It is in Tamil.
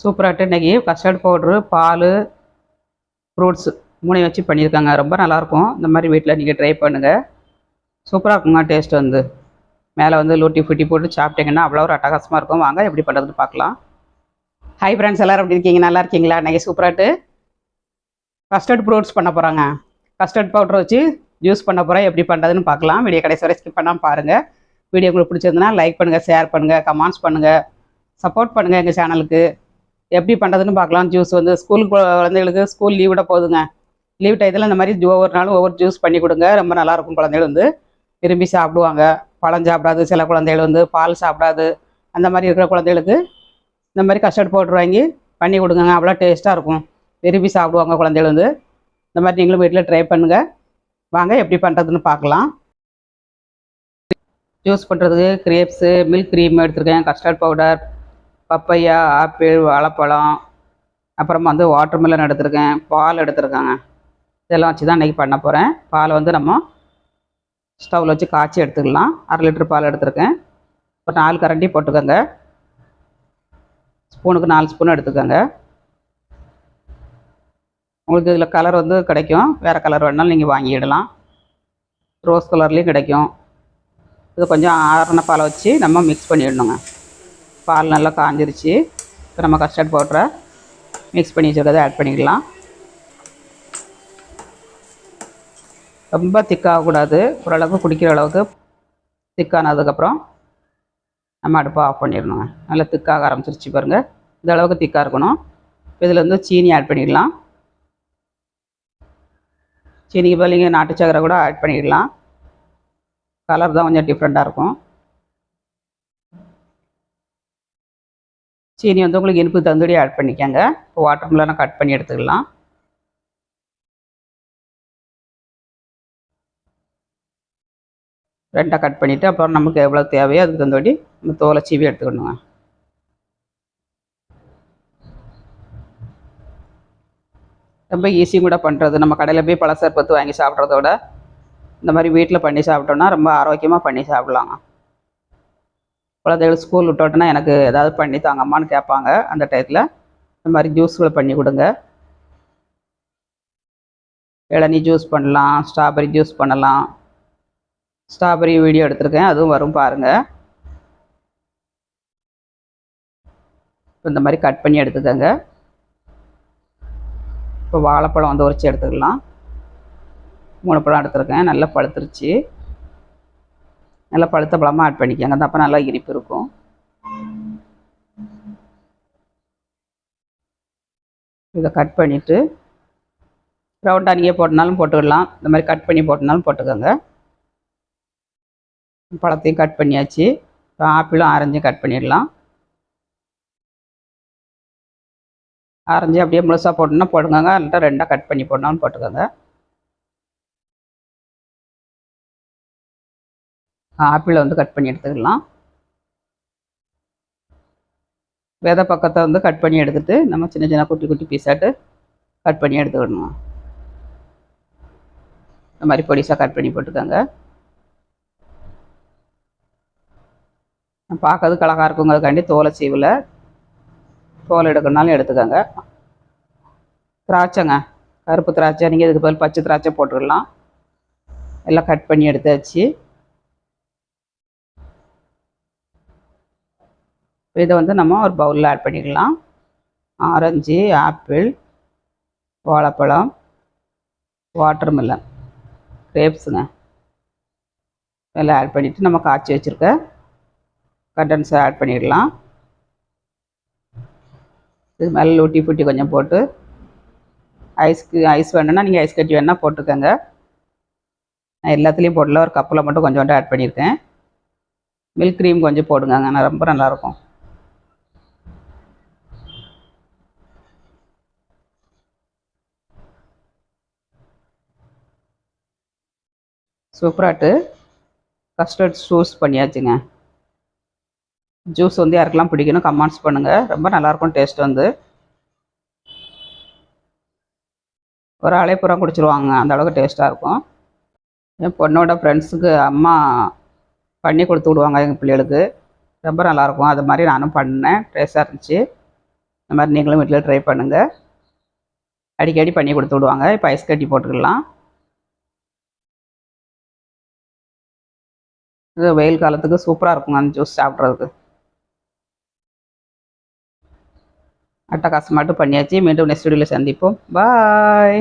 சூப்பராகிட்டு இன்றைக்கி கஸ்டர்ட் பவுட்ரு பால் ஃப்ரூட்ஸு மூணையும் வச்சு பண்ணியிருக்காங்க. ரொம்ப நல்லாயிருக்கும் இந்த மாதிரி வீட்டில் நீங்கள் ட்ரை பண்ணுங்கள் சூப்பராக இருக்குங்க டேஸ்ட் வந்து. மேலே வந்து லூட்டி ஃபுட்டி போட்டு சாப்பிட்டீங்கன்னா அவ்வளோ ஒரு அட்டகாசமாக இருக்கும். வாங்க எப்படி பண்ணுறதுன்னு பார்க்கலாம். ஹை ஃப்ரெண்ட்ஸ் எல்லோரும் எப்படி இருக்கீங்க? நல்லா இருக்கீங்களா? இன்றைக்கி சூப்பராகிட்டு கஸ்டர்ட் ஃப்ரூட்ஸ் பண்ண போகிறாங்க கஸ்டர்ட் பவுட்ரு வச்சு ஜூஸ் பண்ண போகிறேன் எப்படி பண்ணுறதுன்னு பார்க்கலாம். வீடியோ கடைசி வரை ஸ்கிப் பண்ணாமல் பாருங்கள் வீடியோ உங்களுக்கு பிடிச்சிருந்தனா லைக் பண்ணுங்கள் ஷேர் பண்ணுங்கள் கமெண்ட்ஸ் பண்ணுங்கள் சப்போர்ட் பண்ணுங்கள் எங்கள் சேனலுக்கு எப்படி பண்ணுறதுன்னு பார்க்கலாம் ஜூஸ் வந்து. ஸ்கூல் குழந்தைகளுக்கு ஸ்கூல் லீவ் விட போகுதுங்க லீவ் டயத்தில் இந்த மாதிரி ஒவ்வொரு நாளும் ஒவ்வொரு ஜூஸ் பண்ணி கொடுங்க. ரொம்ப நல்லாயிருக்கும் குழந்தைகள் வந்து. விரும்பி சாப்பிடுவாங்க. பழம் சாப்பிடாது சில குழந்தைகள் வந்து பால் சாப்பிடாது. அந்த மாதிரி இருக்கிற குழந்தைகளுக்கு இந்த மாதிரி கஸ்டர்ட் பவுடர் வாங்கி பண்ணி கொடுங்க அவ்வளோ டேஸ்ட்டாக இருக்கும். விரும்பி சாப்பிடுவாங்க குழந்தைகள் வந்து. இந்த மாதிரி நீங்களும் வீட்டில் ட்ரை பண்ணுங்கள் வாங்க எப்படி பண்ணுறதுன்னு பார்க்கலாம். ஜூஸ் பண்ணுறதுக்கு கிரேப்ஸு மில்க் க்ரீம் எடுத்துருக்கேன். கஸ்டர்ட் பவுடர் பப்பையா ஆப்பிள் வாழைப்பழம் அப்புறமா வந்து வாட்டர்மெலன் எடுத்திருக்கேன். பால் எடுத்திருக்கேங்க. இதெல்லாம் வச்சு தான் இன்றைக்கி பண்ண போகிறேன் பால் வந்து நம்ம ஸ்டவ்வில் வச்சு காய்ச்சி எடுத்துக்கலாம். அரை லிட்டர் பால் எடுத்திருக்கேன். ஒரு நாலு கரண்டி போட்டுக்கோங்க. ஸ்பூனுக்கு நாலு ஸ்பூன் எடுத்துக்கோங்க. உங்களுக்கு இதில் கலர் வந்து கிடைக்கும். வேறு கலர் வேணாலும் நீங்கள் வாங்கிடலாம். ரோஸ் கலர்லேயும் கிடைக்கும். இது கொஞ்சம் ஆறின பாலை வச்சு நம்ம மிக்ஸ் பண்ணிடணுங்க. பால் நல்லா காஞ்சிருச்சு. இப்போ நம்ம கஸ்டர்ட் பவுட்ரை மிக்ஸ் பண்ணி வச்சுருக்கதை ஆட் பண்ணிக்கலாம். ரொம்ப திக்காகக்கூடாது ஓரளவுக்கு குடிக்கிற அளவுக்கு திக்கானதுக்கப்புறம் நம்ம அடுப்பை ஆஃப் பண்ணிடணுங்க. நல்லா திக்காக ஆரம்பிச்சிருச்சு பாருங்கள் இந்த அளவுக்கு திக்காக இருக்கணும். இதில் வந்து சீனி ஆட் பண்ணிடலாம். சீனிக்கு பதில் நாட்டு சக்கரை கூட ஆட் பண்ணிடலாம். கலர் தான் கொஞ்சம் டிஃப்ரெண்ட்டாக இருக்கும். சீனி வந்து உங்களுக்கு இனிப்பு தந்துடி ஆட் பண்ணிக்கோங்க. இப்போ வாட்டர் மிலனை கட் பண்ணி எடுத்துக்கலாம். ரெண்டாக கட் பண்ணிவிட்டு அப்புறம் நமக்கு எவ்வளோ தேவையோ அதுக்கு தந்தோடி நம்ம தோலை சீவி எடுத்துக்கணுங்க. ரொம்ப ஈஸியும் கூட பண்ணுறது நம்ம கடையில் போய் பழசற்பத்து வாங்கி சாப்பிட்றதோட இந்த மாதிரி வீட்டில் பண்ணி சாப்பிட்டோம்னா ரொம்ப ஆரோக்கியமாக பண்ணி சாப்பிட்லாங்க. குழந்தைகள் ஸ்கூல் விட்டோட்டனா எனக்கு ஏதாவது பண்ணி தாங்கம்மான்னு கேட்பாங்க. அந்த டயத்தில் இந்த மாதிரி ஜூஸ்களை பண்ணி கொடுங்க. இளநீ ஜூஸ் பண்ணலாம் ஸ்ட்ராபெரி ஜூஸ் பண்ணலாம். ஸ்ட்ராபெரி வீடியோ எடுத்திருக்கேன் அதுவும் வரும் பாருங்கள் இந்த மாதிரி கட் பண்ணி எடுத்துக்கோங்க. இப்போ வாழைப்பழம் வந்து உரிச்சு எடுத்துக்கலாம். மூணு பழம் எடுத்துருக்கேன் நல்லா பழுத்துருச்சு. நல்லா பழுத்த பழமாக ஆட் பண்ணிக்கோங்க. அந்த அப்போ நல்லா இனிப்பு இருக்கும். இதை கட் பண்ணிவிட்டு ரவுண்டாக நீங்கள் போட்டனாலும் போட்டுடலாம் இந்த மாதிரி கட் பண்ணி போட்டனாலும் போட்டுக்கோங்க. பழத்தையும் கட் பண்ணியாச்சு. இப்போ ஆப்பிளும் ஆரஞ்சும் கட் பண்ணிடலாம். ஆரஞ்சு அப்படியே முழுசாக போட்டோன்னா போட்டுக்கோங்க இல்லாட்டா ரெண்டாக கட் பண்ணி போடணும்னு போட்டுக்கோங்க. ஆப்பிளை வந்து கட் பண்ணி எடுத்துக்கலாம். விதை பக்கத்தை வந்து கட் பண்ணி எடுத்துகிட்டு நம்ம சின்ன சின்ன குட்டி குட்டி பீஸாட்டு கட் பண்ணி எடுத்துக்கணும். இந்த மாதிரி பொடிசாக கட் பண்ணி போட்டுக்கோங்க. பார்க்கறதுக்கு கலகா இருக்குங்கிறதுக்காண்டி தோலை சீவில் தோல் எடுக்கணுனாலும் எடுத்துக்கோங்க. திராட்சைங்க கருப்பு திராட்சை நீங்கள் இதுக்கு பதில் பச்சை திராட்சை போட்டுக்கலாம். எல்லாம் கட் பண்ணி எடுத்து வச்சு இதை வந்து நம்ம ஒரு பவுலில் ஆட் பண்ணிக்கலாம். ஆரஞ்சு ஆப்பிள் வாழைப்பழம் வாட்டர்மெலன் கிரேப்ஸுங்க எல்லாம் ஆட் பண்ணிவிட்டு நம்ம காய்ச்சி வச்சுருக்க கண்டன்ஸை ஆட் பண்ணிடலாம். இது மேலே லூட்டி ஃபுட்டி கொஞ்சம் போட்டு ஐஸ்க்கு ஐஸ் வேணும்னா நீங்கள் ஐஸ் கட்டி வேணால் போட்டுக்கோங்க. நான் எல்லாத்துலேயும் போடல ஒரு கப்பில் மட்டும் கொஞ்சோண்டு ஆட் பண்ணியிருக்கேன் மில்க் க்ரீம் கொஞ்சம் போடுங்க நான் ரொம்ப நல்லாயிருக்கும் சூப்பராட்டு. கஸ்டர்ட் ஜூஸ் பண்ணியாச்சுங்க. ஜூஸ் வந்து யாருக்கெல்லாம் பிடிக்கணும் கமெண்ட்ஸ் பண்ணுங்கள் ரொம்ப நல்லாயிருக்கும் டேஸ்ட் வந்து. ஒரு ஆளே பூரா குடிச்சிருவாங்க. அந்த அளவுக்கு டேஸ்ட்டாக இருக்கும். என் பொண்ணோட ஃப்ரெண்ட்ஸுக்கு அம்மா பண்ணி கொடுத்து விடுவாங்க எங்கள் பிள்ளைகளுக்கு. ரொம்ப நல்லாயிருக்கும் அது மாதிரி நானும் பண்ணேன். டேஸ்ட்டாக இருந்துச்சு. இந்த மாதிரி நீங்களும் வீட்டில் ட்ரை பண்ணுங்கள் அடிக்கடி பண்ணி கொடுத்து விடுவாங்க. இப்போ ஐஸ் கட்டி போட்டுக்கலாம். இது வெயில் காலத்துக்கு சூப்பராக இருக்குங்க அந்த ஜூஸ் சாப்பிட்றதுக்கு. அட்டகாசமாட்டு பண்ணியாச்சு. மீண்டும் நெக்ஸ்ட் வீடியோவில் சந்திப்போம். பாய்